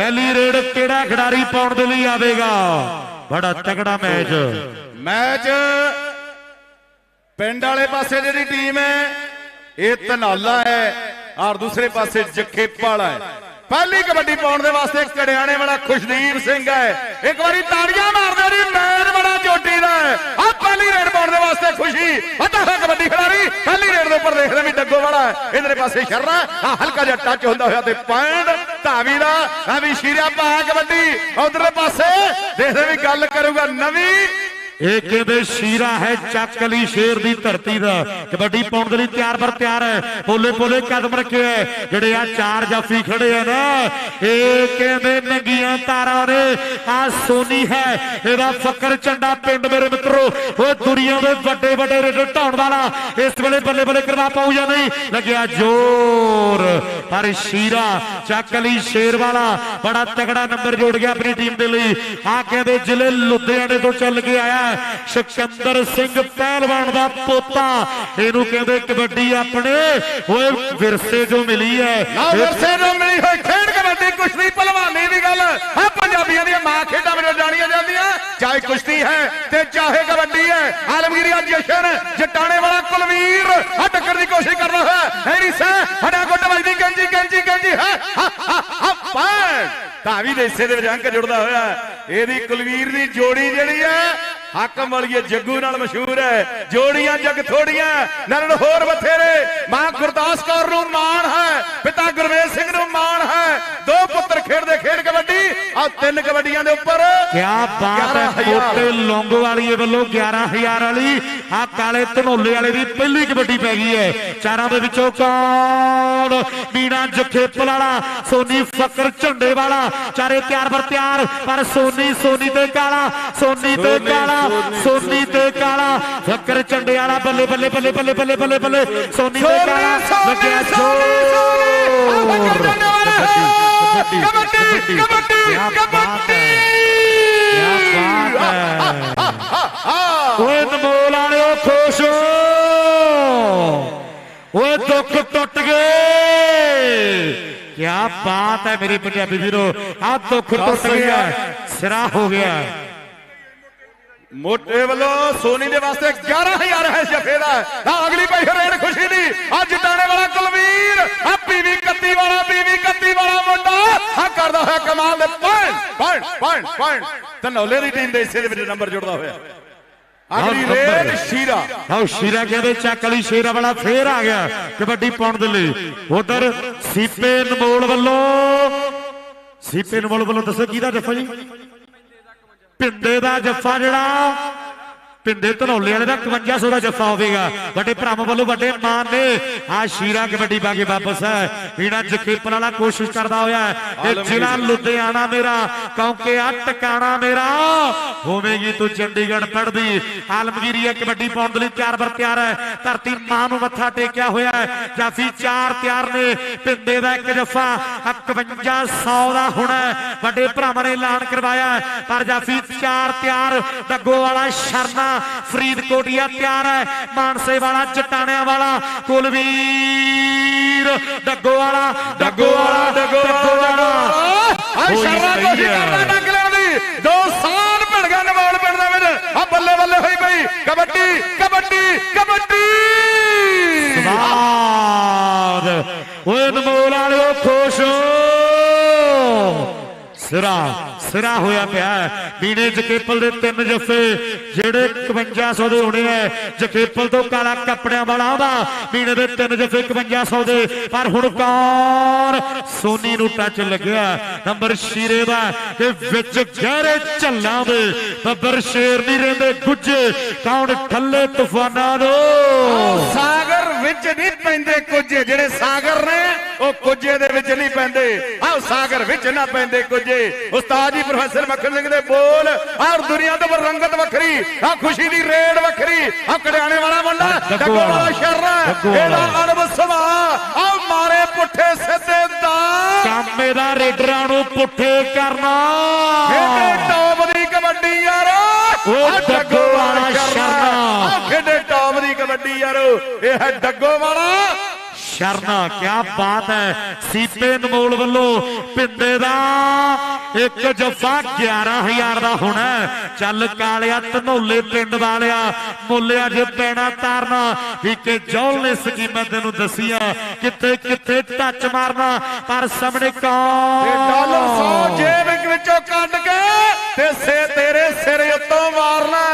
ਪਹਿਲੀ ਰੇਡ ਕਿਹੜਾ ਖਿਡਾਰੀ ਪਾਉਣ ਦੇ ਲਈ ਆਵੇਗਾ? ਬੜਾ ਤਕੜਾ ਮੈਚ। ਮੈਚ ਪਿੰਡ ਵਾਲੇ ਪਾਸੇ ਜਿਹੜੀ ਟੀਮ ਹੈ, ਇਹ ਧਨਾਲਾ ਹੈ, ਔਰ ਦੂਸਰੇ ਪਾਸੇ ਜੱਖੇਪਾਲ ਹੈ। ਪਹਿਲੀ ਕਬੱਡੀ ਪਾਉਣ ਦੇ ਵਾਸਤੇ ਕੜਿਆਣੇ ਵਾਲਾ ਖੁਸ਼ਦੀਪ ਸਿੰਘ ਹੈ। ਇੱਕ ਵਾਰੀ ਤਾੜੀਆਂ ਮਾਰਦੇ ਜੀ, ਮੈਨ ਬੜਾ ਚੋਟੀ ਦਾ ਹੈ। ਆ ਪਹਿਲੀ ਰੇਡ ਪਾਉਣ ਦੇ ਵਾਸਤੇ ਖੁਸ਼ੀ। ਅੱਧਾ ਕਬੱਡੀ ਖਿਡਾਰੀ, ਪਹਿਲੀ ਰੇਡ ਦੇ ਉੱਪਰ ਦੇਖਦੇ ਵੀ ਡੱਗੋ ਵਾਲਾ ਹੈ। ਇਧਰੇ ਪਾਸੇ ਸ਼ਰਨਾ, ਆ ਹਲਕਾ ਜਿਹਾ ਟੱਚ ਹੁੰਦਾ ਹੋਇਆ ਤੇ ਪੁਆਇੰਟ ਧਾਵੀ ਦਾ, ਆ ਵੀ ਸ਼ੀਰਾ ਪਾ ਕਬੱਡੀ। ਉਧਰਲੇ ਪਾਸੇ ਦੇਖਦੇ ਵੀ ਗੱਲ ਕਰੂਗਾ ਨਵੀਂ ਇਹ ਕਹਿੰਦੇ ਸ਼ੀਰਾ ਹੈ ਚੱਕ ਲਈ ਸ਼ੇਰ ਦੀ ਧਰਤੀ ਦਾ। ਕਬੱਡੀ ਪਾਉਣ ਦੇ ਲਈ ਤਿਆਰ ਬਰ ਤਿਆਰ। ਹੈ ਪੋਲੇ ਪੋਲੇ ਕਦਮ ਰੱਖੇ ਹੈ ਜਿਹੜੇ ਆ ਚਾਰ ਜਾਫੀ ਖੜੇ ਆ ਨਾ ਇਹ ਕਹਿੰਦੇ ਨੰਗੀਆਂ ਤਾਰਾਂ ਨੇ। ਆ ਸੋਨੀ ਹੈ ਇਹਦਾ ਫਕਰ ਚੰਡਾ ਪਿੰਡ ਮੇਰੇ ਮਿੱਤਰੋ। ਉਹ ਦੁਨੀਆ ਦੇ ਵੱਡੇ ਵੱਡੇ ਰੇਡ ਢਾਉਣ ਵਾਲਾ। ਇਸ ਵੇਲੇ ਬੱਲੇ ਬੱਲੇ ਕਰਵਾ ਪਾਉ ਜਾਂ ਨਹੀਂ? ਲੱਗਿਆ ਜ਼ੋਰ। ਪਰ ਸ਼ੀਰਾ ਚੱਕ ਲਈ ਸ਼ੇਰ ਵਾਲਾ। ਬੜਾ ਤਗੜਾ ਨੰਬਰ ਜੋੜ ਗਿਆ ਆਪਣੀ ਟੀਮ ਦੇ ਲਈ। ਆ ਕਹਿੰਦੇ ਜ਼ਿਲ੍ਹੇ ਲੁਧਿਆਣੇ ਤੋਂ ਚੱਲ ਕੇ ਆਇਆ। ਸਿਕੰਦਰ ਸਿੰਘ ਪਹਿਲਵਾਨ ਦਾ ਪੋਤਾ। ਇਹਨੂੰ ਕਹਿੰਦੇ ਕਬੱਡੀ ਆਪਣੇ। ਓਏ, ਵਿਰਸੇ ਜੋ ਮਿਲੀ ਹੈ ਨਾ, ਵਰਸੇ ਮਿਲੀ ਹੋਈ ਖੇਡ ਕਬੱਡੀ, ਕੁਸ਼ਤੀ ਪਹਿਲਵਾਨੀ ਦੀ ਗੱਲ। ਆ ਪੰਜਾਬੀਆਂ ਦੀਆਂ ਮਾਂ ਖੇਡਾਂ ਵਜੋਂ ਜਾਣੀਆਂ ਜਾਂਦੀਆਂ। ਚਾਹੇ ਕੁਸ਼ਤੀ ਹੈ ਤੇ ਚਾਹੇ ਕਬੱਡੀ ਹੈ। ਆਲਮਗੀਰੀ ਅੱਜ ਜਸ਼ਨ, ਜਟਾਣੇ ਵਾਲਾ ਕੁਲਵੀਰ ਆ ਟੱਕਰ ਦੀ ਕੋਸ਼ਿਸ਼ ਕਰਦਾ ਹੋਇਆ। ਹੈਰੀ ਸਾ ਹਡਾ ਗੁੱਟ ਵੱਜਦੀ ਗੰਜੀ ਗੰਜੀ ਗੰਜੀ ਹੈ ਪਰ ਧਾਵੀ ਦੇ ਹਿੱਸੇ ਦੇ ਵਿੱਚ ਅੰਕ ਜੁੜਦਾ ਹੋਇਆ। ਇਹਦੀ ਕੁਲਵੀਰ ਦੀ ਜੋੜੀ ਜਿਹੜੀ ਹੈ ਹਾਕਮ ਵਾਲੀਏ ਜੱਗੂ ਨਾਲ ਮਸ਼ਹੂਰ ਹੈ। ਜੋੜੀਆਂ ਜੱਗ ਥੋੜੀਆਂ। ਨਰਨ ਹੋਰ ਬਥੇਰੇ। ਮਾਂ ਗੁਰਦਾਸ ਕੌਰ ਨੂੰ ਮਾਣ ਹੈ। ਪਿਤਾ ਗੁਰਵੇਲ ਸਿੰਘ ਨੂੰ ਮਾਣ ਹੈ। ਦੋ ਪੁੱਤਰ ਖੇਡਦੇ ਖੇਡ ਕਬੱਡੀ ਆ ਤਿੰਨ ਕਬੱਡੀਆਂ ਦੇ ਉੱਪਰ ਕਿਆ ਬਾਤ ਹੈ 11,000 ਕੋਟੇ ਲੌਂਗੋਵਾਲੀਏ ਵੱਲੋਂ 11000 ਵਾਲੀ ਆ ਕਾਲੇ ਧਨੋਲੇ ਵਾਲੇ ਦੀ ਪਹਿਲੀ ਕਬੱਡੀ ਪੈ ਗਈ ਹੈ। ਚਾਰਾਂ ਦੇ ਵਿੱਚੋਂ ਕੌਣ? ਮੀਨਾ ਜਖੇਪਲ ਵਾਲਾ ਸੋਨੀ ਫਕਰ ਝੰਡੇ ਵਾਲਾ। ਚਾਰੇ ਤਿਆਰ ਬਰ ਤਿਆਰ ਪਰ ਸੋਨੀ ਸੋਨੀ ਤੇ ਕਾਲਾ ਸੋਨੀ ਤੇ ਕਾਲਾ। ਸੋਨੀ ਤੇ ਕਾਲਾ ਫਕਰ ਝੰਡੇ ਵਾਲਾ ਬੱਲੇ ਬੱਲੇ ਬੱਲੇ ਬੱਲੇ ਬੱਲੇ ਬੱਲੇ ਬੱਲੇ ਸੋਨੀ ਤੇ ਕਾਲਾ ਲੱਗਿਆ ਜ਼ੋਰ ਕਬੱਡੀ ਕਬੱਡੀ ਕਿਆ ਬਾਤ ਹੈ ਕਿਆ ਬਾਤ ਹੈ ਓਏ ਨਮੋਲ ਵਾਲਿਓ ਖੁਸ਼ ਹੋ ਓਏ ਦੁੱਖ ਟੁੱਟ ਗਏ ਕਿਆ ਬਾਤ ਹੈ ਮੇਰੇ ਪੰਜਾਬੀ ਵੀਰੋ ਆ ਦੁੱਖ ਟੁੱਟ ਗਿਆ ਸਿਰਾ ਹੋ ਗਿਆ ਮੋਟੇ ਵੱਲੋਂ ਸੋਨੀ ਦੇ ਵਾਸਤੇ 11000 ਹੈ ਜਫੇ ਦਾ। ਆ ਅਗਲੀ ਪਈ ਰੇਡ ਖੁਸ਼ੀ ਦੀ। ਅੱਜ ਟਾਣੇ ਵਾਲਾ ਕੁਲਵੀਰ ਆ ਪੀਵੀ 31 ਵਾਲਾ ਪੀਵੀ 31 ਵਾਲਾ ਮੁੰਡਾ। ਆ ਕਰਦਾ ਹੋਇਆ ਕਮਾਲ ਦੇ ਪੁਆਇੰਟ ਪੁਆਇੰਟ ਪੁਆਇੰਟ ਪੁਆਇੰਟ ਧਨੌਲੇ ਦੀ ਟੀਮ ਦੇ ਹਿੱਸੇ ਦੇ ਵਿੱਚ ਨੰਬਰ ਜੁੜਦਾ ਹੋਇਆ। ਅਗਲੀ ਰੇਡ ਸ਼ੀਰਾ। ਆਓ ਸ਼ੀਰਾ ਕਹਿੰਦੇ ਚੱਕ ਲਈ ਸ਼ੇਰਾ ਵਾਲਾ ਫੇਰ ਆ ਗਿਆ ਕਬੱਡੀ ਪਾਉਣ ਦੇ ਲਈ। ਉਧਰ ਸੀਪੇ ਨਮੋਲ ਵੱਲੋਂ ਸੀਪੇ ਨਮੋਲ ਵੱਲੋਂ ਦੱਸੋ ਕਿਹਦਾ ਜੱਫਾ ਜੀ? ਪਿੰਡੇ ਦਾ ਜੱਫਾ ਜਿਹੜਾ ਪਿੰਡੇ ਧਨੌਲੇ ਵਾਲੇ ਦਾ 5100 ਦਾ ਜੱਫਾ ਹੋਵੇਗਾ। ਵੱਡੇ ਭਰਾਵਾਂ ਵੱਲੋਂ ਵੱਡੇ ਮਾਨ ਨੇ। ਆ ਸ਼ੀਰਾ ਕਬੱਡੀ ਪਾ ਕੇ ਵਾਪਸ ਹੈ। ਇਹਨਾਂ ਜਖੇਪਨ ਵਾਲਾ ਕੋਸ਼ਿਸ਼ ਕਰਦਾ ਹੋਇਆ ਇਹ ਜ਼ਿਲ੍ਹਾ ਲੁਧਿਆਣਾ ਮੇਰਾ ਕਿਉਂਕਿ ਆ ਟਿਕਾਣਾ ਮੇਰਾ। ਹੋਵੇਗੀ ਤੂੰ ਚੰਡੀਗੜ੍ਹ ਪੜਦੀ ਆਲਮਗੀਰੀਆ ਕਬੱਡੀ ਪਾਉਣ ਦੇ ਲਈ ਤਿਆਰ ਬਰ ਤਿਆਰ ਹੈ। ਧਰਤੀ ਮਾਂ ਨੂੰ ਮੱਥਾ ਟੇਕਿਆ ਹੋਇਆ ਹੈ। ਜਾਫੀ ਚਾਰ ਤਿਆਰ ਨੇ। ਪਿੰਡੇ ਦਾ ਇੱਕ ਜੱਫਾ 5100 ਦਾ ਹੋਣਾ। ਵੱਡੇ ਭਰਾਵਾਂ ਨੇ ਐਲਾਨ ਕਰਵਾਇਆ ਪਰ ਜਾਫੀ ਚਾਰ ਤਿਆਰ। ਡੱਗੋ ਵਾਲਾ ਸ਼ਰਨਾ ਫਰੀਦਕੋਟੀਆ ਤਿਆਰ ਹੈ। ਮਾਨਸੇ ਵਾਲਾ ਚਟਾਣਿਆਂ ਵਾਲਾ ਕੁਲਵੀਰ ਡੱਗੋ ਵਾਲਾ ਡੱਗੋ ਵਾਲਾ ਡੱਗੋ ਵਾਲਾ ਹੋਈ ਸ਼ਰਮਾ ਕੋਸ਼ਿਸ਼। ਕਰਦਾ ਡੰਗ ਲੈਣ ਦੀ। ਦੋ ਸਾਲ ਭਿੜ ਗਿਆ ਨਵਾਲ ਪਿੰਡ ਦਾ ਵਿੱਚ। ਆ ਬੱਲੇ ਬੱਲੇ ਹੋਈ ਪਈ। ਕਬੱਡੀ ਕਬੱਡੀ ਕਬੱਡੀ। ਬਾਦ ਓਏ ਅਨਮੋਲ ਵਾਲਿਓ ਖੁਸ਼ ਹੋ। ਸਿਰਾ ਸਿਰਾ ਹੋਇਆ ਪਿਆ ਹੈ। ਬੀਨੇ ਜਕੇਪਲ ਦੇ ਤਿੰਨ ਜੱਫੇ, ਜਿਹੜੇ 5100 ਦੇ ਹੋਣੇ ਐ ਜਕੇਪਲ ਤੋਂ ਕਾਲਾ ਕੱਪੜਿਆਂ ਵਾਲਾ ਆਉਂਦਾ। ਬੀਨੇ ਦੇ ਤਿੰਨ ਜੱਫੇ 5100 ਦੇ। ਪਰ ਹੁਣ ਕੌਣ ਸੋਨੀ ਨੂੰ ਟੱਚ ਲੱਗਿਆ। ਨੰਬਰ ਸ਼ੀਰੇ ਦਾ ਤੇ ਵਿੱਚ ਗਹਿਰੇ ਝੱਲਾਂ ਦੇ। ਬੱਬਰ ਸ਼ੇਰ ਨਹੀਂ ਰਹਿੰਦੇ ਗੁੱਜੇ ਕੌਣ ਥੱਲੇ ਤੂਫਾਨਾਂ ਦੋ ਸਾਗਰ ਵਿੱਚ ਨਹੀਂ ਪੈਂਦੇ ਕੁਝੇ। ਜਿਹੜੇ ਸਾਗਰ ਨੇ ਉਹ ਕੁਝੇ ਦੇ ਵਿੱਚ ਨਹੀਂ ਪੈਂਦੇ। ਆਹ ਸਾਗਰ ਵਿੱਚ ਨਾ ਪੈਂਦੇ ਕੁਝੇ ਉਸਤਾਦ ਜੀ ਪ੍ਰੋਫੈਸਰ ਮੱਖਣ ਸਿੰਘ ਦੇ ਬੋਲ ਆਹ ਦੁਨੀਆ ਤੋਂ ਰੰਗਤ ਵੱਖਰੀ ਆਹ ਖੁਸ਼ੀ ਦੀ ਰੇਡ ਵੱਖਰੀ ਆਹ ਕੜਿਆਣੇ ਵਾਲਾ ਮੁੰਡਾ ਡੱਗੋ ਵਾਲਾ ਵਾਲਾ। ਇਹਦਾ ਅਣਬ ਸੁਭਾ ਆਹ ਮਾਰੇ ਪੁੱਠੇ ਸਿੱਧੇ ਦਾ। ਕਾਮੇ ਦਾ ਰੇਡਰਾਂ ਨੂੰ ਪੁੱਠੇ ਕਰਨਾ। ਖੇਡੇ ਟੌਪ ਦੀ ਕਬੱਡੀ ਯਾਰ। ਉਹ ਡੱਗੋ ਵਾਲਾ। ਆਹ ਖੇਡੇ ਟੌਪ ਦੀ ਕਬੱਡੀ ਯਾਰ। ਇਹ ਹੈ ਡੱਗੋ ਵਾਲਾ। ਸ਼ਰਨਾ, ਕਿਆ ਬਾਤ ਹੈ। ਸੀਪੇ ਨਮੋਲ ਵੱਲੋਂ ਪਿੰਦੇ ਦਾ ਇੱਕ ਜੱਫਾ 11000 ਦਾ ਹੋਣਾ ਚੱਲ ਕਾਲਿਆ ਧਨੌਲੇ ਪਿੰਡ ਵਾਲਿਆ, ਮੁੱਲਿਆ ਜੇ ਪੈਣਾ ਤਾਰਨਾ। ਵੀ ਕਿ ਜੌਲ ਨੇ ਸਕੀਮਾਂ ਤੈਨੂੰ ਦਸੀਆਂ, ਕਿੱਥੇ ਕਿੱਥੇ ਟੱਚ ਮਾਰਨਾ, ਪਰ ਸਾਹਮਣੇ ਤੇ ਕੌਣ ਡਾਲਰ 100 ਜੇਬ ਵਿੱਚੋਂ ਕੱਢ ਕੇ, ਤੇ ਸੇ ਤੇਰੇ ਸਿਰ ਉੱਤੋਂ ਮਾਰਨਾ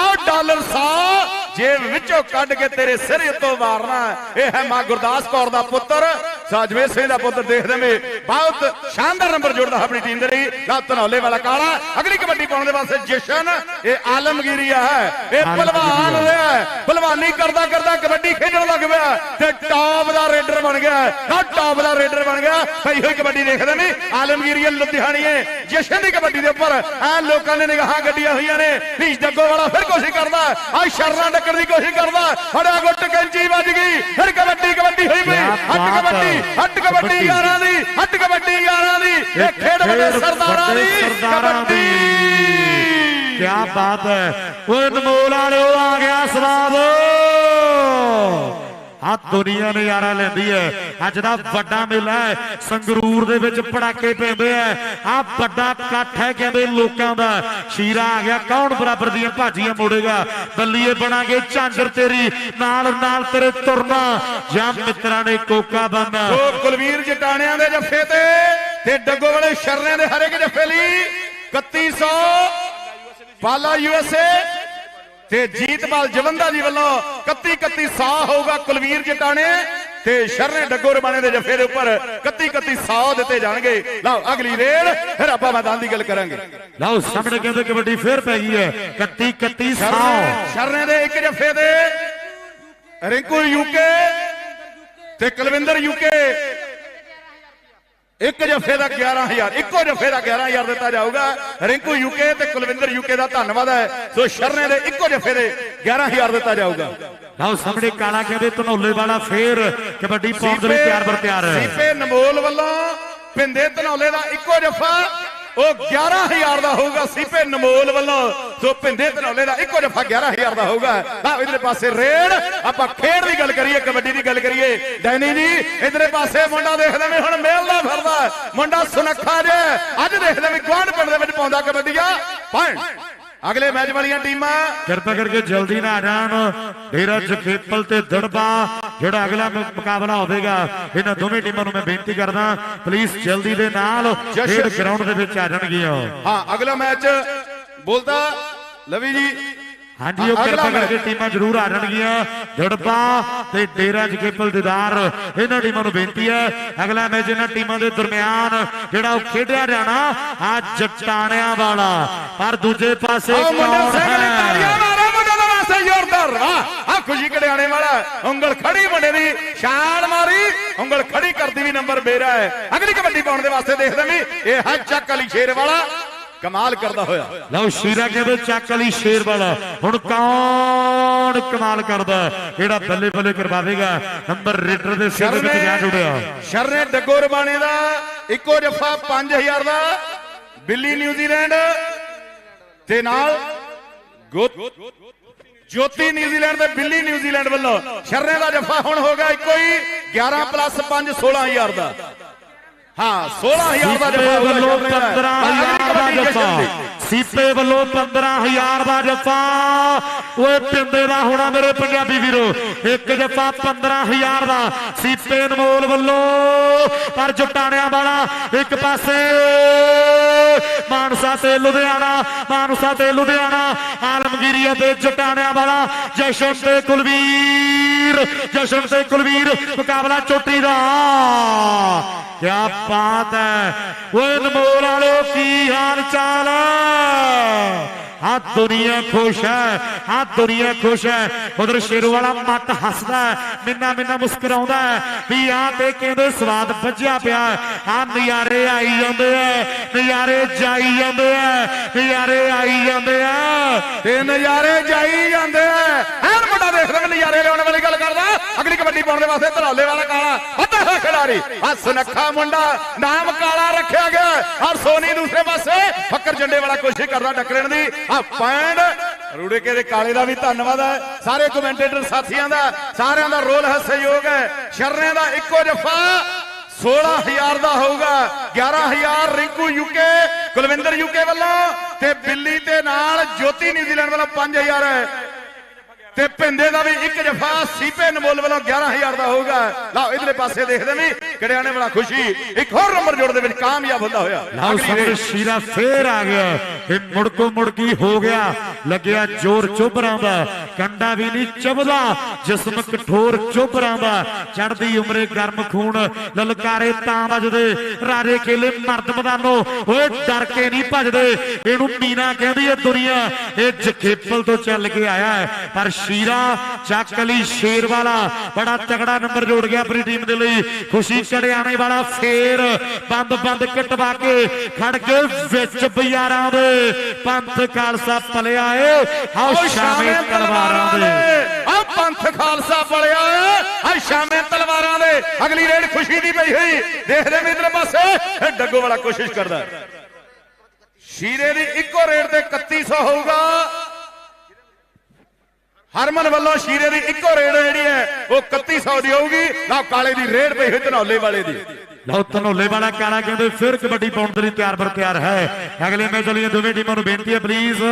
ਆ ਡਾਲਰ 100 ਜੇਬ ਵਿੱਚੋਂ ਕੱਢ ਕੇ ਤੇਰੇ ਸਿਰ ਤੋਂ ਮਾਰਨਾ ਇਹ ਹੈ ਮਾਂ ਗੁਰਦਾਸ ਕੌਰ ਦਾ ਪੁੱਤਰ। ਸਾਜਵੇਂ ਸਿੰਘ ਦਾ ਪੁੱਤਰ ਦੇਖਦੇ ਮੇ ਬਹੁਤ ਸ਼ਾਨਦਾਰ ਨੰਬਰ ਜੋੜਦਾ ਆਪਣੀ ਟੀਮ ਦੇ ਲਈ। ਲਾ ਧਨੌਲੇ ਵਾਲਾ ਕਾਲਾ। ਅਗਲੀ ਕਬੱਡੀ ਪਾਉਣ ਦੇ ਵਾਸਤੇ ਜਸ਼ਨ। ਇਹ ਆਲਮਗੀਰੀਆ ਹੈ ਇਹ ਪਹਿਲਵਾਨ ਰਿਹਾ ਪਹਿਲਵਾਨੀ ਕਰਦਾ ਕਰਦਾ ਕਬੱਡੀ ਖੇਡਣ ਲੱਗ ਪਿਆ ਤੇ ਟਾਪ ਦਾ ਰੇਡਰ ਬਣ ਗਿਆ ਨਾ ਟਾਪ ਦਾ ਰੇਡਰ ਬਣ ਗਿਆ ਪਈ ਹੋਈ ਕਬੱਡੀ ਦੇਖਦੇ ਨੇ ਆਲਮਗੀਰੀਆ ਲੁਧਿਆਣੀਏ ਜਸ਼ਨ ਦੀ ਕਬੱਡੀ ਦੇ ਉੱਪਰ ਐ ਲੋਕਾਂ ਨੇ ਨਿਗਾਹਾਂ ਗੱਡੀਆਂ ਹੋਈਆਂ ਨੇ। ਨੀਸ਼ ਜੱਗੋ ਵਾਲਾ ਫਿਰ ਕੋਸ਼ਿਸ਼ ਕਰਦਾ ਆ ਸ਼ਰਨਾ ਡੱਕਣ ਦੀ ਕੋਸ਼ਿਸ਼ ਕਰਦਾ ਹੜਾ ਗੁੱਟ ਕੈਂਚੀ ਵੱਜ ਗਈ। ਫਿਰ ਕਬੱਡੀ ਕਬੱਡੀ ਹੋਈ ਪਈ। ਹੱਟ ਕਬੱਡੀ। ਹੈ। ਹੱਟ ਕਬੱਡੀ। ਯਾਰਾਂ ਦੀ ਹੱਟ ਕਬੱਡੀ ਯਾਰਾਂ ਦੀ ਇਹ ਖੇਡ ਵੱਡੇ ਸਰਦਾਰਾਂ ਦੀ ਸਰਦਾਰਾਂ ਦੀ ਕਬੱਡੀ ਕਿਆ ਬਾਤ ਹੈ ਓਏ ਨਮੋਲ ਵਾਲਿਓ ਆ ਗਿਆ ਸਵਾਦ ਆ ਦੁਨੀਆ ਨਜ਼ਾਰਾ ਲੈਂਦੀ ਹੈ। ਅੱਜ ਦਾ ਵੱਡਾ ਮੇਲਾ ਹੈ। ਸੰਗਰੂਰ ਦੇ ਵਿੱਚ ਪੜਾਕੇ ਪੈਂਦੇ ਆ। ਆ ਵੱਡਾ ਇਕੱਠ ਹੈ ਕਹਿੰਦੇ ਲੋਕਾਂ ਦਾ। ਸ਼ੀਰਾ ਆ ਗਿਆ। ਕੌਣ ਬਰਾਬਰ ਦੀਆਂ ਭਾਜੀਆਂ ਮੋੜੇਗਾ? ਬੱਲੀਏ ਬਣਾਗੇ ਝਾਂਜਰ ਤੇਰੀ। ਨਾਲ ਨਾਲ ਤੇਰੇ ਤੁਰਨਾ। ਜਾਂ ਮਿੱਤਰਾਂ ਨੇ ਕੋਕਾ ਬੰਨਾ ਉਹ ਕੁਲਵੀਰ ਜਟਾਣਿਆਂ ਦੇ ਜੱਫੇ ਤੇ ਤੇ ਡੱਗੋ ਵਾਲੇ ਸ਼ਰਨਿਆਂ ਦੇ ਹਰੇਕ ਜੱਫੇ ਲਈ 3100 ਪਾਲਾ ਯੂਐਸਏ ਤੇ ਜੀਤਪਾਲ ਜਵੰਦਾ ਜੀ ਵੱਲੋਂ 31 3100 ਹੋਊਗਾ ਕੁਲਵੀਰ ਜਟਾਣੇ ਤੇ ਸ਼ਰਨੇ ਡੱਗੋ ਰਬਾਣੇ ਦੇ ਜੱਫੇ ਦੇ ਉੱਪਰ 31 3100 ਦਿੱਤੇ ਜਾਣਗੇ। ਲਓ ਅਗਲੀ ਰੇਡ ਫਿਰ ਆਪਾਂ ਮੈਦਾਨ ਦੀ ਗੱਲ ਕਰਾਂਗੇ। ਲਓ ਸਾਹਮਣੇ ਕਹਿੰਦੇ ਕਬੱਡੀ ਫੇਰ ਪੈ ਗਈ ਹੈ। 31 31 ਸ਼ਰਨੇ 100 ਸ਼ਰਨੇ ਦੇ ਇੱਕ ਜੱਫੇ ਦੇ ਰਿੰਕੂ ਯੂਕੇ ਤੇ ਕੁਲਵਿੰਦਰ ਯੂਕੇ ਇੱਕ ਜੱਫੇ ਦਾ 11000 ਇੱਕੋ ਜੱਫੇ ਦਾ 11000 ਦਿੱਤਾ ਜਾਊਗਾ। ਰਿੰਕੂ ਯੂਕੇ ਤੇ ਕੁਲਵਿੰਦਰ ਯੂਕੇ ਦਾ ਧੰਨਵਾਦ ਹੈ। ਸੋ ਸ਼ਰਨੇ ਦੇ ਇੱਕੋ ਜੱਫੇ ਦੇ 11000 ਦਿੱਤਾ ਜਾਊਗਾ। ਲਓ ਸਾਹਮਣੇ ਕਾਲਾ ਕਹਿੰਦੇ ਧਨੌਲੇ ਵਾਲਾ ਫੇਰ ਕਬੱਡੀ ਪਾਉਣ ਦੇ ਲਈ ਤਿਆਰ ਬਰ ਤਿਆਰ। ਹੈ ਸੀਪੇ ਨਮੋਲ ਵੱਲੋਂ ਪਿੰਦੇ ਧਨੌਲੇ ਦਾ ਇੱਕੋ ਜੱਫਾ। ਉਹ 11000 ਦਾ ਹੋਊਗਾ ਸੀਪੇ ਨਮੋਲ ਵੱਲੋਂ ਸੋ ਪਿੰਦੇ ਧਨੌਲੇ ਦਾ ਇੱਕੋ ਜੱਫਾ 11000 ਦਾ ਹੋਊਗਾ। ਆ ਇਧਰੇ ਪਾਸੇ ਰੇਡ, ਆਪਾਂ ਖੇਡ ਦੀ ਗੱਲ ਕਰੀਏ, ਕਬੱਡੀ ਦੀ ਗੱਲ ਕਰੀਏ। ਡੈਨੀ ਜੀ ਇਧਰੇ ਪਾਸੇ ਮੁੰਡਾ ਦੇਖਦੇ ਨੇ ਹੁਣ ਮੇਲਦਾ ਫਿਰਦਾ। ਮੁੰਡਾ ਸੁਨੱਖਾ ਜੇ ਅੱਜ ਦੇਖਦੇ ਵੀ ਗਵਾਂਢ ਪਿੰਡ ਦੇ ਵਿੱਚ ਪਾਉਂਦਾ ਕਬੱਡੀਆ ਪੁਆਇੰਟ ਅਗਲੇ ਮੈਚ ਵਾਲੀਆਂ ਟੀਮਾਂ। ਕਿਰਪਾ ਕਰਕੇ ਜਲਦੀ ਨਾ ਆ ਜਾਣ। ਡੇਰਾ ਜਖੇਪਲ ਤੇ ਦੜਬਾ ਜਿਹੜਾ ਅਗਲਾ ਮੁਕਾਬਲਾ ਹੋਵੇਗਾ ਇਹਨਾਂ ਦੋਵੇਂ ਟੀਮਾਂ ਨੂੰ ਮੈਂ ਬੇਨਤੀ ਕਰਦਾ ਪਲੀਜ਼ ਜਲਦੀ ਦੇ ਨਾਲ ਖੇਡ ਗਰਾਊਂਡ ਦੇ ਵਿੱਚ ਆ ਜਾਣਗੀਆਂ। ਹਾਂ ਅਗਲਾ ਮੈਚ ਬੋਲਦਾ ਲਵੀ ਜੀ ਹਾਂਜੀ ਉਹ ਕਿਰਪਾ। ਕਰਕੇ ਟੀਮਾਂ ਜ਼ਰੂਰ ਆ ਜਾਣਗੀਆਂ। ਦੜਬਾ ਤੇ ਡੇਰਾ ਜਖੇਪਲ ਦੀਦਾਰ ਇਹਨਾਂ ਟੀਮਾਂ ਨੂੰ ਬੇਨਤੀ ਹੈ ਅਗਲਾ ਮੈਚ ਇਹਨਾਂ ਟੀਮਾਂ ਦੇ ਦਰਮਿਆਨ ਜਿਹੜਾ ਉਹ ਖੇਡਿਆ ਜਾਣਾ ਆ ਜਟਾਣਿਆਂ ਵਾਲਾ। ਪਰ ਦੂਜੇ ਪਾਸੇ ਕੌਣ ਹੈ? ਜ਼ੋਰਦਾਰ ਵਾਹ ਆ ਖੁਸ਼ੀ ਕੜਿਆਣੇ ਵਾਲਾ ਉਂਗਲ ਖੜੀ ਮੁੰਡੇ ਦੀ ਛਾਲ ਮਾਰੀ ਉਂਗਲ ਖੜੀ ਕਰਦੀ ਵੀ ਨੰਬਰ ਮੇਰਾ ਹੈ। ਅਗਲੀ ਕਬੱਡੀ ਪਾਉਣ ਦੇ ਵਾਸਤੇ ਦੇਖਦੇ ਵੀ ਇਹ ਹੈ ਚੱਕ ਅਲੀ ਸ਼ੇਰ ਵਾਲਾ ਕਮਾਲ ਕਰਦਾ ਹੋਇਆ। ਲਓ ਸ਼ੀਰਾ ਕਹਿੰਦੇ ਚੱਕ ਅਲੀ ਸ਼ੇਰ ਵਾਲਾ। ਹੁਣ ਕੌਣ ਕਮਾਲ ਕਰਦਾ? ਜਿਹੜਾ ਬੱਲੇ ਬੱਲੇ ਕਰਵਾਵੇਗਾ। ਨੰਬਰ ਰੇਡਰ ਦੇ ਸਿਰ ਦੇ ਵਿੱਚ ਜਾ ਜੁੜਿਆ। ਸ਼ਰਨੇ ਡੱਗੋ ਰਬਾਣੇ ਦਾ ਇੱਕੋ ਜਫਾ 5000 ਦਾ। ਬਿੱਲੀ ਨਿਊਜ਼ੀਲੈਂਡ ਤੇ ਨਾਲ ਜੋਤੀ ਨਿਊਜ਼ੀਲੈਂਡ ਤੇ ਬਿੱਲੀ ਨਿਊਜ਼ੀਲੈਂਡ ਵੱਲੋਂ। ਸ਼ਰਨੇ ਦਾ ਜਫਾ ਹੁਣ ਹੋ ਗਿਆ ਇੱਕੋ ਹੀ। 11 ਪਲੱਸ 5 16000 ਦਾ। ਹਾਂ 16000 ਦਾ ਜਫਾ ਵੱਲੋਂ 15000 ਦਾ ਜੱਫਾ। ਸੀਪੇ ਵੱਲੋਂ 15000 ਦਾ ਜੱਫਾ। ਓਏ ਪਿੰਦੇ ਦਾ ਹੋਣਾ ਮੇਰੇ ਪੰਜਾਬੀ ਵੀਰੋ। ਇੱਕ ਜੱਫਾ 15000 ਦਾ। ਸੀਪੇ ਅਨਮੋਲ ਵੱਲੋਂ। ਪਰ ਜਟਾਣਿਆਂ ਵਾਲਾ ਇੱਕ ਪਾਸੇ। ਮਾਨਸਾ ਤੇ ਲੁਧਿਆਣਾ ਮਾਨਸਾ ਤੇ ਲੁਧਿਆਣਾ। ਆਲਮਗੀਰੀਆ ਤੇ ਜਟਾਣਿਆਂ ਵਾਲਾ ਜਸ਼ਨ ਤੇ ਕੁਲਵੀਰ। ਜਸ਼ਨ ਤੇ ਕੁਲਵੀਰ ਮੁਕਾਬਲਾ ਚੋਟੀ ਦਾ। ਕਿਆ ਬਾਤ ਹੈ। ਓਏ ਨਮੋਲ ਵਾਲਿਓ ਕੀ ਹਾਲ ਚਾਲ ਆ ਦੁਨੀਆ ਖੁਸ਼ ਹੈ। ਆ ਦੁਨੀਆ ਖੁਸ਼ ਹੈ। ਉਧਰ ਸ਼ੇਰੂ ਵਾਲਾ ਮੱਤ ਹੱਸਦਾ ਮਿੰਨਾ ਮਿੰਨਾ ਮੁਸਕਰਾਉਂਦਾ ਵੀ ਆ ਤੇ ਕਹਿੰਦੇ ਸਵਾਦ ਵੱਜਿਆ ਪਿਆ ਆ ਨਜ਼ਾਰੇ ਆਈ ਜਾਂਦੇ ਆ ਨਜ਼ਾਰੇ ਜਾਈ ਜਾਂਦੇ ਆ ਨਜ਼ਾਰੇ ਆਈ ਜਾਂਦੇ ਆ। ਤੇ ਨਜ਼ਾਰੇ ਜਾਈ ਜਾਂਦੇ ਐ ਐਨ ਮੁੰਡਾ ਦੇਖ ਰਹੇ ਨਜ਼ਾਰੇ ਲਿਆਉਣ ਵਾਲੀ ਗੱਲ ਕਰਦਾ। ਅਗਲੀ ਕਬੱਡੀ ਪਾਉਣ ਦੇ ਵਾਸਤੇ ਧਰੌਲੇ ਵਾਲਾ ਕਾਲਾ, ਅੱਧਾ ਹੋਇਆ ਖਿਡਾਰੀ। ਆ ਸੁਨੱਖਾ ਮੁੰਡਾ, ਨਾਮ ਕਾਲਾ ਰੱਖਿਆ ਗਿਆ। ਔਰ ਸੋਨੀ ਦੂਸਰੇ ਪਾਸੇ, ਫੱਕਰ ਜੰਡੇ ਵਾਲਾ ਕੋਸ਼ਿਸ਼ ਕਰਦਾ ਟੱਕਰਣ ਦੀ। ਆ ਪੈਂਡ ਰੂੜੇ ਕੇ ਦੇ ਕਾਲੇ ਦਾ ਵੀ ਧੰਨਵਾਦ ਹੈ। ਸਾਰੇ ਕਮੈਂਟੇਟਰ ਸਾਥੀਆਂ ਦਾ, ਸਾਰਿਆਂ ਦਾ ਰੋਲ ਹੈ ਸਹਿਯੋਗ ਹੈ। ਸ਼ਰਨਿਆਂ ਦਾ ਇੱਕੋ ਜਫਾ 16000 ਦਾ ਹੋਊਗਾ। 11000 ਰਿੰਕੂ ਯੂਕੇ, ਕੁਲਵਿੰਦਰ ਯੂਕੇ ਵੱਲੋਂ ਤੇ ਬਿੱਲੀ ਤੇ ਨਾਲ ਜੋਤੀ ਨਿਊਜ਼ੀਲੈਂਡ ਵੱਲੋਂ 5000 ਹੈ। ਤੇ ਪਿੰਦੇ ਦਾ ਵੀ ਇੱਕ ਜਫਾ ਸੀਪੇ ਨਮੋਲ ਵੱਲੋਂ 11000 ਦਾ ਹੋਊਗਾ। ਲਓ ਇਧਰਲੇ ਪਾਸੇ ਦੇਖਦੇ ਵੀ ਕੜਿਆਣੇ ਵਾਲਾ ਖੁਸ਼ੀ। ਇੱਕ ਹੋਰ ਨੰਬਰ ਜੋੜ ਦੇ ਵਿੱਚ ਕਾਮਯਾਬ ਹੁੰਦਾ ਹੋਇਆ। ਲਓ ਰੇਸ। ਸ਼ੀਰਾ ਫੇਰ ਆ ਗਿਆ। ਇਹ ਮੁੜਕੋ ਮੁੜਕੀ ਹੋ ਗਿਆ? ਲੱਗਿਆ ਜ਼ੋਰ ਚੁੱਭਰਾਂ ਦਾ ਕੰਡਾ ਵੀ ਨਹੀਂ ਚੁੱਭਦਾ ਜਿਸਮ ਕਠੋਰ ਚੁੱਭਰਾਂ ਦਾ ਚੜਦੀ ਉਮਰੇ ਗਰਮ ਖੂਨ ਲਲਕਾਰੇ ਤਾਂ ਵੱਜਦੇ। ਰਾਜੇ ਖੇਲੇ ਮਰਦ ਮੈਦਾਨੋ ਓਏ ਡਰ ਕੇ ਨਹੀਂ ਭੱਜਦੇ। ਇਹਨੂੰ ਮੀਨਾ ਕਹਿੰਦੀ ਹੈ ਦੁਨੀਆ। ਇਹ ਜਖੇਪਲ ਤੋਂ ਚੱਲ ਕੇ ਆਇਆ ਪਰ ਸ਼ੀਰਾ ਚੱਕ ਲਈ ਸ਼ੇਰ ਵਾਲਾ। ਬੜਾ ਤਗੜਾ ਨੰਬਰ ਜੋੜ ਗਿਆ ਆਪਣੀ ਟੀਮ ਦੇ ਲਈ। ਖੁਸ਼ੀ ਕੜਿਆਣੇ ਵਾਲਾ ਫੇਰ। ਬੰਦ ਬੰਦ ਕਟਵਾ ਕੇ ਖੜ ਕੇ ਵਿੱਚ ਬਿਆਰਾਂ ਦੇ। ਪੰਥ ਖਾਲਸਾ ਪਲਿਆ ਏ। ਆਓ ਸ਼ਾਮੇ ਤਲਵਾਰਾਂ ਦੇ। ਆ ਪੰਥ ਖਾਲਸਾ ਬਲਿਆ ਆ ਸ਼ਾਮੇ ਤਲਵਾਰਾਂ ਦੇ। ਅਗਲੀ ਰੇਡ ਖੁਸ਼ੀ ਦੀ ਪਈ ਹੋਈ। ਦੇਖਦੇ ਵੀ ਇਧਰ ਪਾਸੇ। ਡੱਗੋ ਵਾਲਾ ਕੋਸ਼ਿਸ਼ ਕਰਦਾ। ਸ਼ੀਰੇ ਦੀ ਇੱਕੋ ਰੇਡ ਤੇ 3100 ਹੋਊਗਾ। ਹਰਮਨ ਵੱਲੋਂ ਸ਼ੀਰੇ ਦੀ ਇੱਕੋ ਰੇਡ ਜਿਹੜੀ ਹੈ, ਉਹ 3100 ਦੀ ਹੋਊਗੀ। ਨਾ ਕਾਲੇ ਦੀ ਰੇਡ ਪਈ ਹੋਈ ਧਨੌਲੇ ਵਾਲੇ ਦੀ। ਲਓ ਧਨੋਲੇ ਵਾਲਾ ਕਾਲਾ ਕਹਿੰਦੇ ਫਿਰ ਕਬੱਡੀ ਪਾਉਣ ਦੇ ਲਈ ਤਿਆਰ ਬਰ ਤਿਆਰ ਹੈ। ਅਗਲੇ ਮੈਚ ਵਾਲੀਆਂ ਦੋਵੇਂ ਟੀਮਾਂ ਨੂੰ ਬੇਨਤੀ ਹੈ ਪਲੀਜ਼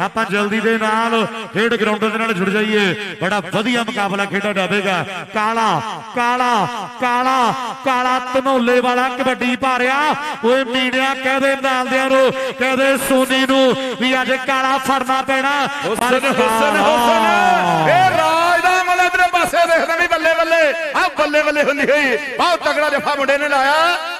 ਆਪਾਂ ਜਲਦੀ ਦੇ ਨਾਲ ਖੇਡ ਗਰਾਊਂਡ ਦੇ ਨਾਲ ਜੁੜ ਜਾਈਏ। ਬੜਾ ਵਧੀਆ ਮੁਕਾਬਲਾ ਖੇਡਿਆ ਜਾਵੇਗਾ। ਕਾਲਾ ਕਾਲਾ ਕਾਲਾ ਕਾਲਾ ਧਨੋਲੇ ਵਾਲਾ ਕਬੱਡੀ ਪਾ ਰਿਹਾ ਓਏ ਮੀੜਿਆ ਕਹਦੇ ਨਾਲਦਿਆਂ ਨੂੰ ਕਹਦੇ ਸੋਨੀ ਨੂੰ ਵੀ ਅੱਜ ਕਾਲਾ ਫੜਨਾ ਪੈਣਾ। ਹੁਸਨ ਹੁਸਨ ਹੁਸਨ। ਇਹ ਰਾਜ ਦਾ ਦੇਖਦੇ ਵੀ ਬੱਲੇ ਬੱਲੇ। ਆ ਬੱਲੇ ਬੱਲੇ ਹੁੰਦੀ ਹੋਈ। ਬਹੁਤ ਤਗੜਾ ਜਫਾ ਮੁੰਡੇ ਨੇ ਲਾਇਆ।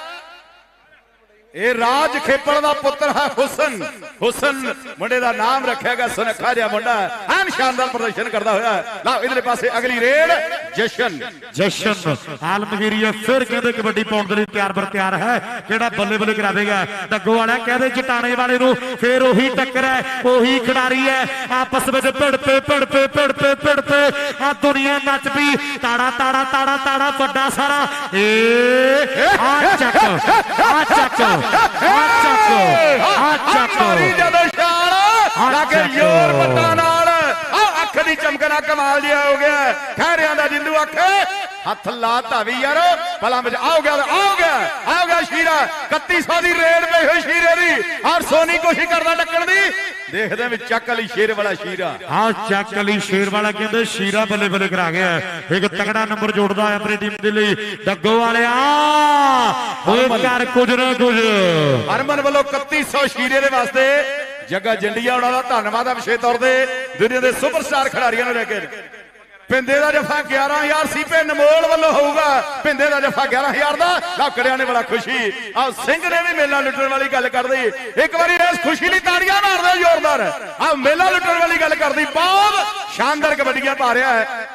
ਇਹ ਰਾਜ ਖੇਪੜ ਦਾ ਪੁੱਤਰ ਹੈ ਹੁਸਨ। ਹੁਸਨ ਮੁੰਡੇ ਦਾ ਨਾਮ ਰੱਖਿਆਗਾ ਸੁਨੱਖਾ ਜਿਹਾ ਮੁੰਡਾ ਐਨ ਸ਼ਾਨਦਾਰ ਪ੍ਰਦਰਸ਼ਨ ਕਰਦਾ ਹੋਇਆ ਲਓ, ਇਧਰਲੇ ਪਾਸੇ ਅਗਲੀ ਰੇਡ ਜਸ਼ਨ। ਜਸ਼ਨ ਆਲਮਗੀਰੀਆ ਫਿਰ ਕਹਿੰਦੇ ਕਬੱਡੀ ਪਾਉਣ ਦੇ ਲਈ ਤਿਆਰ ਬਰ ਤਿਆਰ ਹੈ। ਕਿਹੜਾ ਬੱਲੇ ਬੱਲੇ ਕਰਾਵੇਗਾ ਡੱਗੋ ਵਾਲਾ ਕਹਿੰਦੇ ਜਟਾਣੇ ਵਾਲੇ ਨੂੰ ਫਿਰ ਉਹੀ ਟੱਕਰ ਹੈ, ਉਹੀ ਖਿਡਾਰੀ ਹੈ। ਆਪਸ ਵਿੱਚ ਭਿੜਪੇ ਭਿੜਪੇ ਭਿੜਪੇ ਭਿੜਪੇ। ਆ ਦੁਨੀਆ ਨੱਚ ਪਈ। ਤਾੜਾ ਤਾੜਾ ਤਾੜਾ ਤਾੜਾ, ਵੱਡਾ ਸਾਰਾ। ਏ ਆ ਚੱਕ ਆ ਚੱਕ ਆ ਚੱਕ ਮਾਰੀ ਦੀ ਚਮਕਣਾ ਕਮਾਲ ਜਿਹਾ ਹੋ ਗਿਆ। ਖੈਰਿਆਂ ਦਾ ਜਿੰਦੂ ਅੱਖ। ਹੱਥ ਲਾਤਾ ਵੀ ਯਾਰ ਭਲਾ ਵਿੱਚ ਆਓ ਗਿਆ ਆਓ ਗਿਆ ਆਓ ਗਿਆ ਸ਼ੀਰਾ। 3100 ਦੀ ਰੇਡ ਹੋਈ ਸ਼ੀਰੇ ਦੀ। ਔਰ ਸੋਨੀ ਕੋਸ਼ਿਸ਼ ਕਰਦਾ ਟੱਕਣ ਦੀ। ਦੇਖਦੇ ਵੀ ਚੱਕ ਲਈ ਸ਼ੇਰ ਵਾਲਾ ਸ਼ੀਰਾ। ਆ ਚੱਕ ਲਈ ਸ਼ੇਰ ਵਾਲਾ ਕਹਿੰਦੇ ਸ਼ੀਰਾ ਬੱਲੇ ਬੱਲੇ ਕਰਾ ਗਿਆ। ਇੱਕ ਤਗੜਾ ਨੰਬਰ ਜੋੜਦਾ ਹੈ ਆਪਣੀ ਟੀਮ ਦੇ ਲਈ। ਡੱਗੋ ਵਾਲਿਆ ਓਏ ਕਰ ਕੁਝ ਨਾ ਕੁਝ। ਹਰਮਨ ਵੱਲੋਂ 3100 ਸ਼ੀਰੇ ਦੇ ਵਾਸਤੇ ਜੱਗਾ ਜੰਡੀਆ ਉਹਨਾਂ ਦਾ ਧੰਨਵਾਦ ਹੈ ਵਿਸ਼ੇਸ਼ ਤੌਰ ਤੇ। ਦੁਨੀਆ ਦੇ ਸੁਪਰਸਟਾਰ ਖਿਡਾਰੀਆਂ ਨੂੰ ਲੈ ਕੇ। ਪਿੰਦੇ ਦਾ ਜਫਾ 11000 ਸੀਪੇ ਨਮੋਲ ਵੱਲੋਂ ਹੋਊਗਾ। ਪਿੰਦੇ ਦਾ ਜਫਾ 11000 ਦਾ। ਲੱਕੜਿਆਂ ਨੇ ਬੜਾ ਖੁਸ਼ੀ। ਆ ਸਿੰਘ ਨੇ ਵੀ ਮੇਲਾ ਲੁੱਟਣ ਵਾਲੀ ਗੱਲ ਕਰਦੀ। ਇੱਕ ਵਾਰੀ ਇਸ ਖੁਸ਼ੀ ਲਈ ਤਾੜੀਆਂ ਮਾਰਦਾ ਜ਼ੋਰਦਾਰ। ਆ ਮੇਲਾ ਲੁੱਟਣ ਵਾਲੀ ਗੱਲ ਕਰਦੀ। ਬਹੁਤ ਸ਼ਾਨਦਾਰ ਕਬੱਡੀਆਂ ਪਾ ਰਿਹਾ ਹੈ।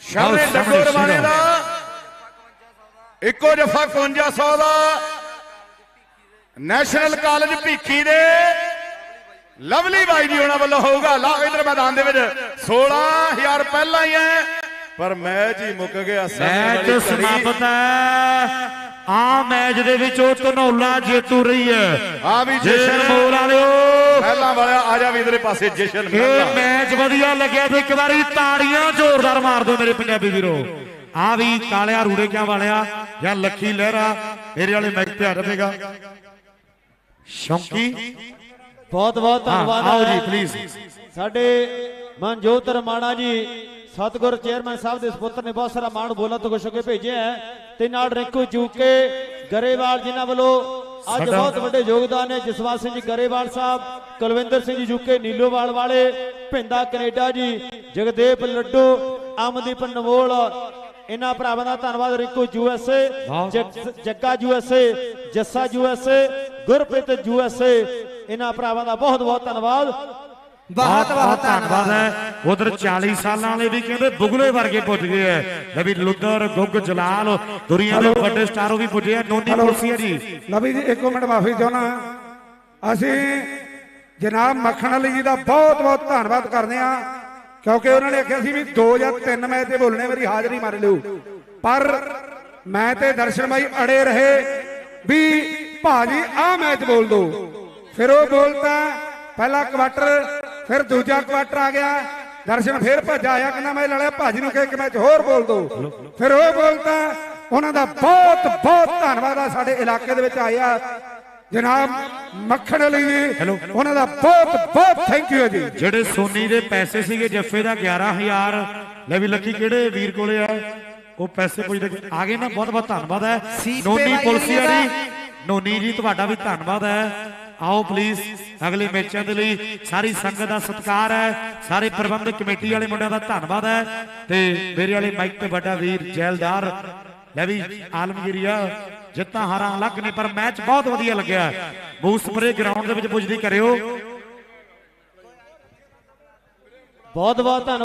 ਸ਼ਾਮੇ ਸਾਹਮਣੇ ਡੱਗੋ ਰਵਾਨੇ ਸ਼ੀਰਾ। ਦਾ। ਇੱਕੋ ਜਫਾ 5100 ਦਾ। ਨੈਸ਼ਨਲ ਕਾਲਜ ਭੀਖੀ ਦੇ। ਲਵਲੀ ਬਾਈ ਜੀ ਉਹਨਾਂ ਵੱਲੋਂ ਹੋਊਗਾ ਲਾ ਇਧਰ ਮੈਦਾਨ ਦੇ ਵਿੱਚ। 16000 ਪਹਿਲਾਂ ਹੀ ਹੈ ਪਰ ਮੈਚ ਹੀ ਮੁੱਕ ਗਿਆ। ਮੈਚ ਸਮਾਪਤ ਹੈ। ਆ ਮੈਚ ਦੇ ਵਿੱਚ ਉਹ ਧਨੌਲਾ ਜੇਤੂ ਰਹੀ ਹੈ। ਆ ਵੀ ਜਸ਼ਨ ਮੋਲ ਵਾਲਿਓ। ਪਹਿਲਾਂ ਵਾਲਿਆ ਆ ਜਾ ਵੀ ਇਧਰੇ ਪਾਸੇ ਜਸ਼ਨ ਇਹ ਮੈਚ ਵਧੀਆ ਲੱਗਿਆ ਤੇ ਇੱਕ ਵਾਰੀ ਤਾੜੀਆਂ ਜ਼ੋਰਦਾਰ ਮਾਰ ਦਿਓ ਮੇਰੇ ਪੰਜਾਬੀ ਵੀਰੋ। ਆ ਵੀ ਕਾਲਿਆ ਰੂੜੇ ਕਿਆਂ ਵਾਲਿਆ ਜਾਂ ਲੱਖੀ ਲਹਿਰਾ ਮੇਰੇ ਵਾਲੇ ਮੈਚ ਤੇ ਆ ਰਹੇਗਾ ਸ਼ੌਂਕੀ ਬਹੁਤ ਬਹੁਤ ਧੰਨਵਾਦ ਆਓ ਜੀ ਪਲੀਜ਼ ਸਾਡੇ ਮਨਜੋਤ ਰਮਾਣਾ ਜੀ ਸਤਗੁਰ ਚੇਅਰਮੈਨ ਸਾਹਿਬ ਦੇ ਸੁਪੁੱਤਰ ਨੇ ਬਹੁਤ ਸਾਰਾ ਮਾਣ ਬੋਲਾ ਤੋਂ ਹੋ ਕੇ ਭੇਜਿਆ ਤੇ ਨਾਲ ਰਿੰਕੂ ਜੂਕੇ ਗਰੇਵਾਲ ਜਿਨ੍ਹਾਂ ਵੱਲੋਂ ਅੱਜ ਬਹੁਤ ਵੱਡੇ ਯੋਗਦਾਨ ਹੈ। ਜਸਵਾਲ ਸਿੰਘ ਜੀ ਗਰੇਵਾਲ ਸਾਹਿਬ ਕੁਲਵਿੰਦਰ ਸਿੰਘ ਜੀ ਜੂਕੇ ਨੀਲੋਵਾਲ ਵਾਲੇ ਭਿੰਦਾ ਕੈਨੇਡਾ ਜੀ ਜਗਦੇਵ ਲੱਡੂ ਅਮਨਦੀਪ ਨਵੋਲ ਇਹਨਾਂ ਭਰਾਵਾਂ ਦਾ ਧੰਨਵਾਦ। Rinku USA Jagga USA Jassa USA Gurpreet USA ਇਹਨਾਂ ਭਰਾਵਾਂ ਦਾ ਬਹੁਤ ਬਹੁਤ ਧੰਨਵਾਦ। ਬਹੁਤ ਬਹੁਤ ਧੰਨਵਾਦ। ਹੈ ਉਧਰ 40 ਸਾਲਾਂ ਵਾਲੇ ਵੀ ਕਹਿੰਦੇ ਬੁਗਲੇ ਵਰਗੇ ਪੁੱਜ ਗਏ ਐ। ਨਵੀ ਲੁੱਦਰ ਗੁੱਗ ਜਲਾਲ ਦੁਨੀਆ ਦੇ ਵੱਡੇ ਸਟਾਰ ਉਹ ਵੀ ਪੁੱਜੇ ਆ ਨੋਨੀ ਕੁਰਸੀਆ ਜੀ। ਲਵੀ ਜੀ ਇੱਕ ਮਿੰਟ ਮਾਫੀ ਚਾਹੁੰਦਾ ਅਸੀਂ ਜਨਾਬ ਮੱਖਣ ਅਲੀ ਜੀ ਦਾ ਬਹੁਤ ਬਹੁਤ ਧੰਨਵਾਦ ਕਰਦੇ ਆ ਕਿਉਂਕਿ ਉਹਨਾਂ ਨੇ ਆਖਿਆ ਸੀ ਵੀ 2 ਜਾਂ 3 ਮੈਚ ਤੇ ਬੋਲਣੇ ਮੇਰੀ ਹਾਜ਼ਰੀ ਮਾਰ ਲਿਓ। ਪਰ ਮੈਂ ਤੇ ਦਰਸ਼ਨ ਭਾਈ ਅੜੇ ਰਹੇ ਵੀ ਭਾਜੀ ਆਹ ਮੈਚ ਬੋਲ ਦੋ ਫਿਰ ਉਹ ਬੋਲਤਾ ਪਹਿਲਾ ਕੁਆਟਰ ਫਿਰ ਦੂਜਾ ਕੁਆਟਰ ਆ ਗਿਆ। ਦਰਸ਼ਨ ਫਿਰ ਭੱਜ ਆਇਆ ਕਹਿੰਦਾ ਮੈਂ ਲੜਿਆ ਭਾਜੀ ਨੂੰ ਕਹਿ ਕੇ ਮੈਚ ਹੋਰ ਬੋਲ ਦੋ ਫਿਰ ਉਹ ਬੋਲਤਾ ਉਹਨਾਂ ਦਾ ਬਹੁਤ ਬਹੁਤ ਧੰਨਵਾਦ ਆ ਸਾਡੇ ਇਲਾਕੇ ਦੇ ਵਿੱਚ ਆਇਆ। ਜਨਾਬ ਮੱਖਣ ਅਲੀ ਜੀ ਉਹਨਾਂ ਦਾ ਬਹੁਤ ਬਹੁਤ ਥੈਂਕ ਯੂ ਜੀ। ਜਿਹੜੇ ਸੋਨੀ ਦੇ ਪੈਸੇ ਸੀਗੇ ਜੱਫੇ ਦਾ 11000 ਲੈ ਵੀ ਲੱਕੀ ਕਿਹੜੇ ਵੀਰ ਕੋਲੇ ਆ? ਉਹ ਪੈਸੇ ਪੁੱਜਦੇ ਆ ਗਏ ਨਾ ਬਹੁਤ ਬਹੁਤ ਧੰਨਵਾਦ ਹੈ। ਨੋਨੀ ਵਾਲੀ ਪੁਲਸੀ ਦਾ- ਵਾਲੀ ਨੋਨੀ ਜੀ ਤੁਹਾਡਾ ਵੀ ਧੰਨਵਾਦ ਹੈ। ਆਓ ਪਲੀਜ਼ ਅਗਲੇ ਮੈਚਾਂ ਦੇ ਲਈ ਸਾਰੀ ਸੰਗਤ ਦਾ ਸਤਿਕਾਰ ਹੈ, ਸਾਰੇ ਪ੍ਰਬੰਧਕ ਕਮੇਟੀ ਵਾਲੇ ਮੁੰਡਿਆਂ ਦਾ ਧੰਨਵਾਦ ਹੈ ਤੇ ਮੇਰੇ ਵਾਲੇ ਮਾਈਕ ਤੇ ਵੱਡਾ ਵੀਰ ਜੈਲਦਾਰ ਲੈ ਵੀ ਆਲਮਗੀਰੀਆ, ਜਿੱਤਾਂ ਹਾਰਾਂ ਅਲੱਗ ਨੇ, ਪਰ ਮੈਚ ਬਹੁਤ ਵਧੀਆ ਲੱਗਿਆ। ਬੂਸਪਰੇ ਗਰਾਊਂਡ ਦੇ ਵਿੱਚ ਪੁੱਜਦੀ ਕਰਿਓ। ਬਹੁਤ ਬਹੁਤ ਧੰਨਵਾਦ।